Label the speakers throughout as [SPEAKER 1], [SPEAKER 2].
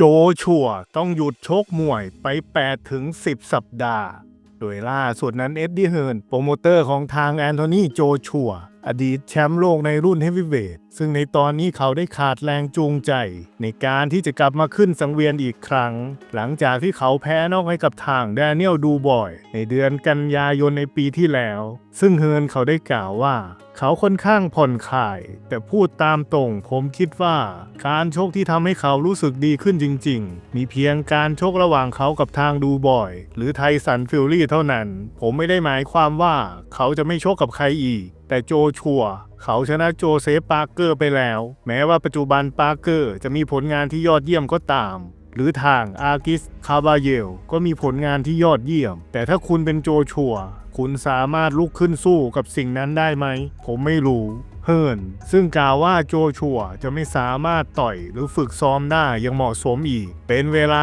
[SPEAKER 1] โจชัวต้องหยุดชกมวยไป 8 ถึง 10 สัปดาห์ โดยล่าสุดนั้นเอ็ดดี้เฮิร์นโปรโมเตอร์ของทางแอนโทนีโจชัว อดีตแชมป์โลกในรุ่นเฮฟวีเวทซึ่งในตอนนี้เขาได้ขาดแรงจูงใจ ในการที่จะกลับมาขึ้นสังเวียนอีกครั้ง หลังจากที่เขาแพ้นอกให้กับทางแดเนียลดูบอย ในเดือนกันยายนในปีที่แล้ว ซึ่งเฮิร์นเขาได้กล่าวว่า เขาค่อนข้างผ่อนคลาย แต่พูดตามตรงผมคิดว่า การชกที่ทำให้เขารู้สึกดีขึ้นจริง ๆ มีเพียงการชกระหว่างเขากับทางดูบอย หรือไทสันฟิลลี่เท่านั้น ผมไม่ได้หมายความว่าเขาจะไม่ชกกับใครอีก แต่โจชัว เขาชนะโจเซฟปาร์เกอร์ไปแล้ว แม้ว่าปัจจุบันปาร์เกอร์จะมีผลงานที่ยอดเยี่ยมก็ตาม หรือทางอาร์กิสคาบาเยลก็มีผลงานที่ยอดเยี่ยม แต่ถ้าคุณเป็นโจชัว คุณสามารถลุกขึ้นสู้กับสิ่งนั้นได้ไหม ผมไม่รู้เฮิร์นซึ่งกล่าวว่าโจชัวจะไม่สามารถต่อยหรือฝึกซ้อมได้อยังเหมาะสมอีก เป็นเวลา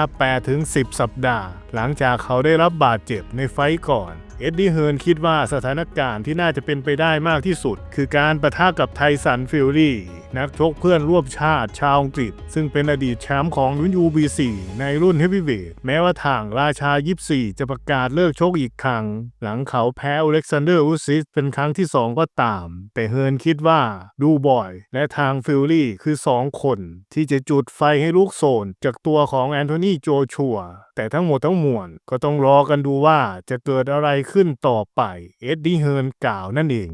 [SPEAKER 1] 8-10 สัปดาห์ หลังจากเขาได้รับบาดเจ็บในไฟก่อนเอ็ดดี้เฮิร์นคิดว่าสถานการณ์ที่น่าจะเป็นไปได้มากที่สุด คือการประทะกับไทสันฟิลลี่นักชกเพื่อนร่วมชาติชาวอังกฤษ ซึ่งเป็นอดีตแชมป์ของรุ่น UBC ในรุ่นเฮฟวีเวทแม้ว่าทางราชา 24 จะประกาศเลิกชกอีกครั้ง หลังเขาแพ้อเล็กซานเดอร์อุซิสเป็นครั้งที่ 2 ก็ตาม แต่เฮิร์นคิดว่าดูบอย และทางฟิลลี่คือ 2 คน ที่จะจุดไฟให้ลูกโซน จากตัวของแอนโทนีโจชัวแต่ทั้งหมดทั้งมวลก็ต้องรอกันดูว่าจะเกิดอะไรขึ้นต่อไป เอ็ดดี้เฮิร์นกล่าวนั่นเอง